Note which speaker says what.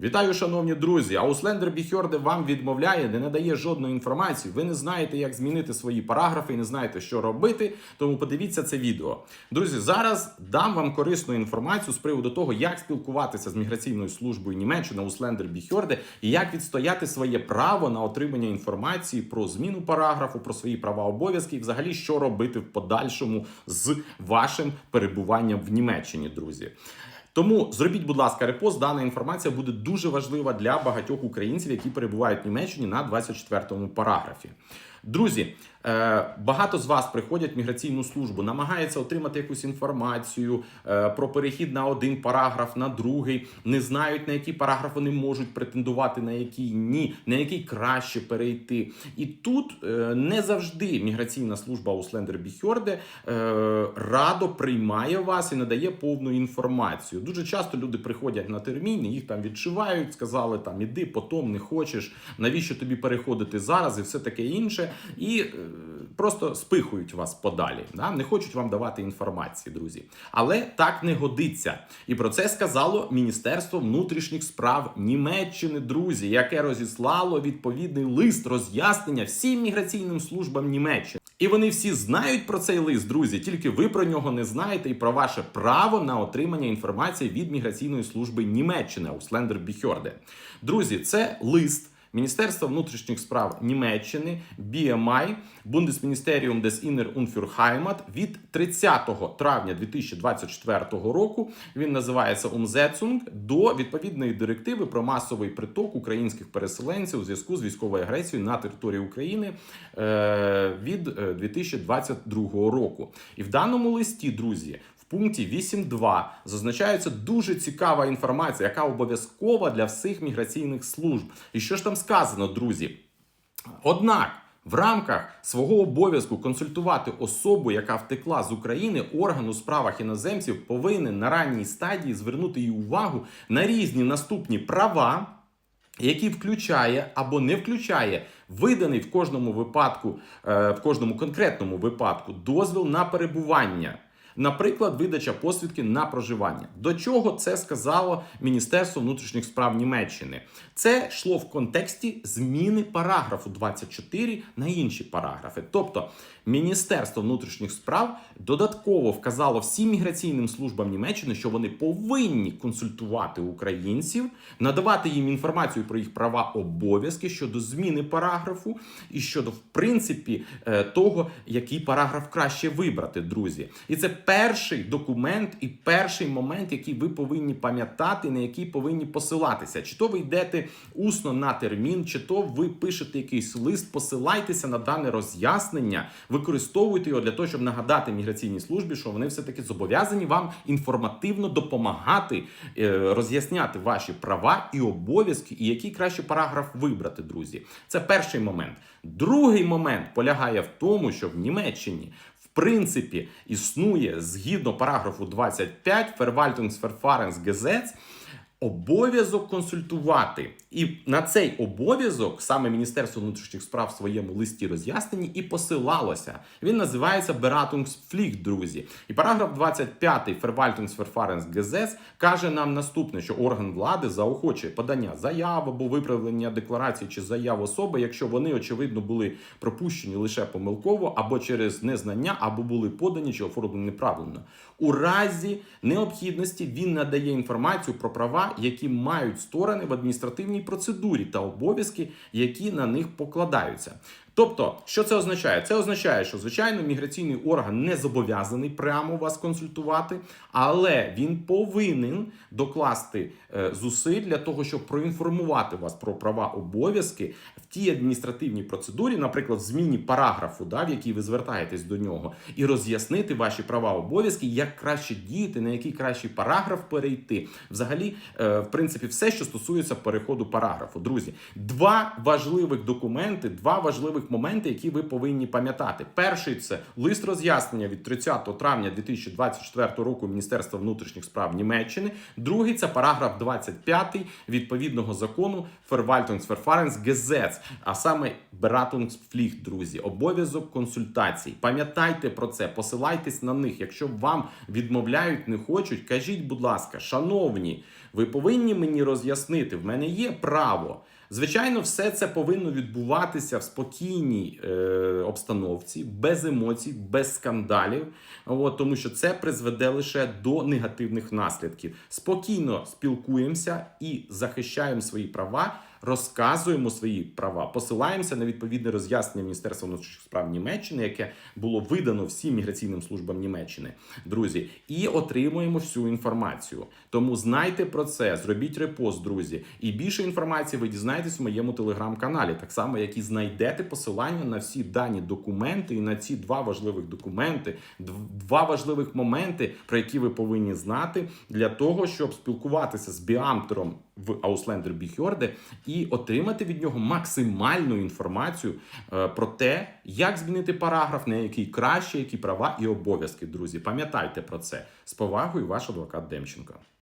Speaker 1: Вітаю, шановні друзі! Ауслендер Біхьорде вам відмовляє, не надає жодної інформації. Ви не знаєте, як змінити свої параграфи і не знаєте, що робити. Тому подивіться це відео. Друзі, зараз дам вам корисну інформацію з приводу того, як спілкуватися з міграційною службою Німеччини Ауслендер Біхьорде і як відстояти своє право на отримання інформації про зміну параграфу, про свої права обов'язки, і взагалі що робити в подальшому з вашим перебуванням в Німеччині, друзі. Тому зробіть, будь ласка, репост. Дана інформація буде дуже важлива для багатьох українців, які перебувають в Німеччині на 24-му параграфі. Друзі, е, багато з вас приходять в міграційну службу, намагаються отримати якусь інформацію е, про перехід на один параграф, на другий, не знають на який параграф вони можуть претендувати, на який ні, на який краще перейти. І тут е, не завжди міграційна служба Услендер Біхьорде радо приймає вас і надає повну інформацію. Дуже часто люди приходять на терміни, їх там відшивають, сказали там іди, потом не хочеш, навіщо тобі переходити зараз і все таке інше. І е, просто спихують вас подалі. Да? Не хочуть вам давати інформації, друзі. Але так не годиться. І про це сказало Міністерство внутрішніх справ Німеччини, друзі, яке розіслало відповідний лист роз'яснення всім міграційним службам Німеччини. І вони всі знають про цей лист, друзі. Тільки ви про нього не знаєте і про ваше право на отримання інформації від міграційної служби Німеччини Услендер Біхьорде. Друзі, це лист. Міністерства внутрішніх справ Німеччини BMI Bundesministerium des Inner Unfürheimat від 30 травня 2024 року. Він називається Umsetzung до відповідної директиви про масовий приток українських переселенців у зв'язку з військовою агресією на території України е, від е, 2022 року. І в даному листі, друзі, пункті 8.2 зазначається дуже цікава інформація, яка обов'язкова для всіх міграційних служб. І що ж там сказано, друзі? Однак. В рамках свого обов'язку консультувати особу, яка втекла з України, орган у справах іноземців повинен на ранній стадії звернути її увагу на різні наступні права, які включає або не включає виданий в кожному випадку, е, в кожному конкретному випадку дозвіл на перебування. Наприклад, видача посвідки на проживання. До чого це сказало Міністерство внутрішніх справ Німеччини? Це йшло в контексті зміни параграфу 24 на інші параграфи. Тобто, Міністерство внутрішніх справ додатково вказало всім міграційним службам Німеччини, що вони повинні консультувати українців, надавати їм інформацію про їх права обов'язки щодо зміни параграфу і щодо, в принципі, е, того, який параграф краще вибрати, друзі. І це перший документ і перший момент, який ви повинні пам'ятати, на який повинні посилатися. Чи то ви йдете усно на термін, чи то ви пишете якийсь лист, посилайтеся на дане роз'яснення, використовуйте його для того, щоб нагадати міграційній службі, що вони все-таки зобов'язані вам інформативно допомагати е, роз'ясняти ваші права і обов'язки, і який краще параграф вибрати, друзі. Це перший момент. Другий момент полягає в тому, що в Німеччині в принципі існує згідно параграфу 25 Verwaltungsverfahrensgesetz Обов'язок консультувати, і на цей обов'язок саме Міністерство внутрішніх справ в своєму листі роз'ясненні і посилалося. Він називається Beratungspflicht, друзі. І параграф 25 Verwaltungsverfahrensgesetz каже нам наступне, що орган влади заохочує подання заяв або виправлення декларації чи заяв особи, якщо вони очевидно були пропущені лише помилково, або через незнання, або були подані чи оформлені неправильно. У разі необхідності він надає інформацію про права, які мають сторони в адміністративній процедурі та обов'язки, які на них покладаються. Тобто, що це означає? Це означає, що звичайно міграційний орган не зобов'язаний прямо вас консультувати, але він повинен докласти е, зусиль для того, щоб проінформувати вас про права обов'язки в тій адміністративній процедурі, наприклад, в зміні параграфу, да, в якій ви звертаєтесь до нього, і роз'яснити ваші права обов'язки, як краще діяти, на який кращий параграф перейти. Взагалі, е, в принципі, все, що стосується переходу параграфу. Друзі, два важливих документи, два важливих важливих моменти, які ви повинні пам'ятати. Перший це лист роз'яснення від 30 травня 2024 року Міністерства внутрішніх справ Німеччини. Другий це параграф 25 відповідного закону Verwaltungsverfahrensgesetz, а саме Beratungspflicht, друзі, обов'язок консультацій. Пам'ятайте про це, посилайтесь на них. Якщо вам відмовляють, не хочуть, кажіть, будь ласка, шановні, ви повинні мені роз'яснити, в мене є право. Звичайно, все це повинно відбуватися в спокійній е, обстановці, без емоцій, без скандалів. От, тому що це призведе лише до негативних наслідків. Спокійно спілкуємося і захищаємо свої права, розказуємо свої права, посилаємося на відповідне роз'яснення Міністерства внутрішніх справ Німеччини, яке було видано всім міграційним службам Німеччини, друзі, і отримуємо всю інформацію. Тому знайте про це, зробіть репост, друзі. І більше інформації ви дізнаєтесь в моєму телеграм-каналі, так само, як і знайдете посилання на всі дані документи і на ці два важливих документи, два важливих моменти, про які ви повинні знати для того, щоб спілкуватися з біамтером в Ауслендер Біхьорде і отримати від нього максимальну інформацію е, про те, як змінити параграф, на який краще, які права і обов'язки, друзі. Пам'ятайте про це. З повагою, ваш адвокат Демченко.